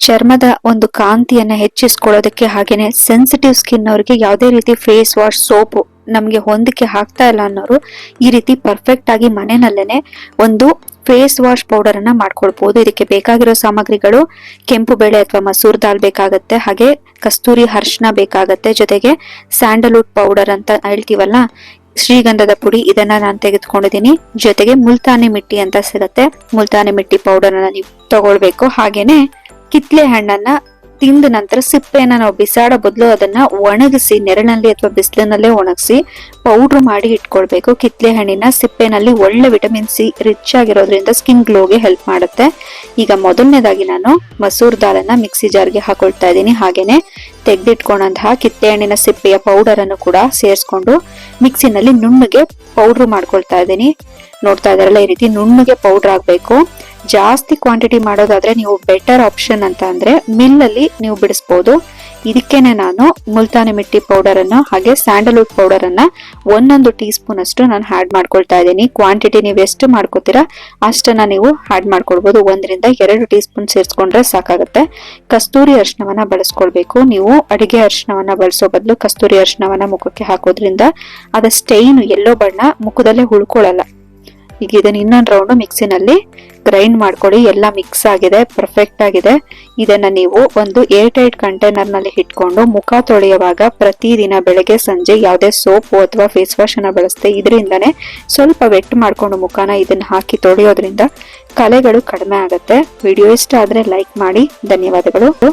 ಚರ್ಮದ ಒಂದು ಕಾಂತಿಯನ್ನ ಹೆಚ್ಚಿಸ್ಕೊಳ್ಳೋದಕ್ಕೆ ಹಾಗೇನೆ ಸೆನ್ಸಿಟಿವ್ ಸ್ಕಿನ್ ಅವರಿಗೆ ಯಾವುದೇ ರೀತಿ ಫೇಸ್ ವಾಶ್ ಸೋಪ್ ನಮಗೆ ಹೊಂದಿಕೆ ಹಾಕ್ತಾ ಇಲ್ಲ ಅನ್ನೋರು ಈ ರೀತಿ ಪರ್ಫೆಕ್ಟ್ ಆಗಿ ಮನೆಯಲ್ಲೇನೆ ಒಂದು ಫೇಸ್ ವಾಶ್ ಪೌಡರ್ ಅನ್ನ ಮಾಡ್ಕೊಳ್ಬಹುದು ಇದಕ್ಕೆ ಬೇಕಾಗಿರೋ ಸಾಮಗ್ರಿಗಳು ಕೆಂಪು ಬೇಳೆ ಅಥವಾ ಮಸೂರ್ ದಾಲ್ ಬೇಕಾಗತ್ತೆ, ಹಾಗೆ ಕಸ್ತೂರಿ ಹರ್ಷಣ ಬೇಕಾಗತ್ತೆ, ಜೊತೆಗೆ ಸ್ಯಾಂಡಲ್ವುಡ್ ಪೌಡರ್ ಅಂತ ಹೇಳ್ತೀವಲ್ಲ, ಶ್ರೀಗಂಧದ ಪುಡಿ ಇದನ್ನ ನಾನು ತೆಗೆದುಕೊಂಡಿದ್ದೀನಿ. ಜೊತೆಗೆ ಮುಲ್ತಾನಿ ಮಿಟ್ಟಿ ಅಂತ ಸಿಗತ್ತೆ. ಮುಲ್ತಾನಿ ಮಿಟ್ಟಿ ಪೌಡರ್ ಅನ್ನ ನೀವು ತಗೊಳ್ಬೇಕು. ಹಾಗೇನೆ ಕಿತ್ಲೆ ಹಣ್ಣನ್ನ ತಿಂದ ನಂತರ ಸಿಪ್ಪೆಯನ್ನ ನಾವು ಬಿಸಾಡೋ ಬದಲು ಅದನ್ನ ಒಣಗಿಸಿ ನೆರಳಲ್ಲಿ ಅಥವಾ ಬಿಸಿಲಿನಲ್ಲೇ ಒಣಗಿಸಿ ಪೌಡ್ರ್ ಮಾಡಿ ಇಟ್ಕೊಳ್ಬೇಕು. ಕಿತ್ಲೆ ಹಣ್ಣಿನ ಸಿಪ್ಪೆನಲ್ಲಿ ಒಳ್ಳೆ ವಿಟಮಿನ್ ಸಿ ರಿಚ್ ಆಗಿರೋದ್ರಿಂದ ಸ್ಕಿನ್ ಗ್ಲೋಗೆ ಹೆಲ್ಪ್ ಮಾಡುತ್ತೆ. ಈಗ ಮೊದಲನೇದಾಗಿ ನಾನು ಮಸೂರ್ ದಾಲನ್ನ ಮಿಕ್ಸಿ ಜಾರ್ಗೆ ಹಾಕೊಳ್ತಾ ಇದ್ದೀನಿ. ಹಾಗೇನೆ ತೆಗೆದಿಟ್ಕೊಂಡಂತಹ ಕಿತ್ತೆ ಹಣ್ಣಿನ ಸಿಪ್ಪೆಯ ಪೌಡರ್ ಅನ್ನು ಕೂಡ ಸೇರಿಸ್ಕೊಂಡು ಮಿಕ್ಸಿನಲ್ಲಿ ನುಣ್ಣಗೆ ಪೌಡ್ರ್ ಮಾಡ್ಕೊಳ್ತಾ ಇದ್ದೀನಿ. ನೋಡ್ತಾ ಇದಾರಲ್ಲ ಈ ರೀತಿ ನುಣ್ಣಗೆ ಪೌಡರ್ ಆಗ್ಬೇಕು ಜಾಸ್ತಿ ಕ್ವಾಂಟಿಟಿ ಮಾಡೋದಾದ್ರೆ ನೀವು ಬೆಟರ್ ಆಪ್ಷನ್ ಅಂತ ಅಂದ್ರೆ ಮಿಲ್ ಅಲ್ಲಿ ನೀವು ಬಿಡಿಸ್ಬೋದು. ಇದಕ್ಕೇನೆ ನಾನು ಮುಲ್ತಾನಿ ಮಿಟ್ಟಿ ಪೌಡರ್ ಅನ್ನು ಹಾಗೆ ಸ್ಯಾಂಡಲ್ವುಡ್ ಪೌಡರ್ ಅನ್ನ ಒಂದೊಂದು ಟೀ ಸ್ಪೂನ್ ಅಷ್ಟು ನಾನು ಹ್ಯಾಡ್ ಮಾಡ್ಕೊಳ್ತಾ ಇದ್ದೀನಿ. ಕ್ವಾಂಟಿಟಿ ನೀವು ಎಷ್ಟು ಮಾಡ್ಕೋತೀರಾ ಅಷ್ಟನ್ನ ನೀವು ಹ್ಯಾಡ್ ಮಾಡ್ಕೊಳ್ಬಹುದು ಒಂದರಿಂದ ಎರಡು ಟೀ ಸ್ಪೂನ್ ಸೇರಿಸ್ಕೊಂಡ್ರೆ ಸಾಕಾಗುತ್ತೆ. ಕಸ್ತೂರಿ ಅರ್ಶನವನ್ನ ಬಳಸ್ಕೊಳ್ಬೇಕು. ನೀವು ಅಡಿಗೆ ಅರ್ಶನವನ್ನ ಬಳಸೋ ಬದಲು ಕಸ್ತೂರಿ ಅರ್ಶನವನ್ನ ಮುಖಕ್ಕೆ ಹಾಕೋದ್ರಿಂದ ಅದ ಸ್ಟೈನ್ ಎಲ್ಲೋ ಬಣ್ಣ ಮುಖದಲ್ಲೇ ಉಳ್ಕೊಳ್ಳಲ್ಲ. ಈಗ ಇದನ್ನು ಇನ್ನೊಂದು ರೌಂಡ್ ಮಿಕ್ಸಿನಲ್ಲಿ ಗ್ರೈಂಡ್ ಮಾಡ್ಕೊಳ್ಳಿ. ಎಲ್ಲ ಮಿಕ್ಸ್ ಆಗಿದೆ ಪರ್ಫೆಕ್ಟ್ ಆಗಿದೆ. ಇದನ್ನ ನೀವು ಒಂದು ಏರ್ ಟೈಟ್ ಕಂಟೈನರ್ನಲ್ಲಿ ಇಟ್ಕೊಂಡು ಮುಖ ತೊಳೆಯುವಾಗ ಪ್ರತಿದಿನ ಬೆಳಗ್ಗೆ, ಸಂಜೆ ಯಾವುದೇ ಸೋಪು ಅಥವಾ ಫೇಸ್ ವಾಶ್ ಅನ್ನ ಇದರಿಂದನೇ ಸ್ವಲ್ಪ ವೆಟ್ ಮಾಡ್ಕೊಂಡು ಮುಖನ ಇದನ್ನು ಹಾಕಿ ತೊಳೆಯೋದ್ರಿಂದ ಕಲೆಗಳು ಕಡಿಮೆ ಆಗುತ್ತೆ. ವಿಡಿಯೋ ಇಷ್ಟ ಆದ್ರೆ ಲೈಕ್ ಮಾಡಿ. ಧನ್ಯವಾದಗಳು.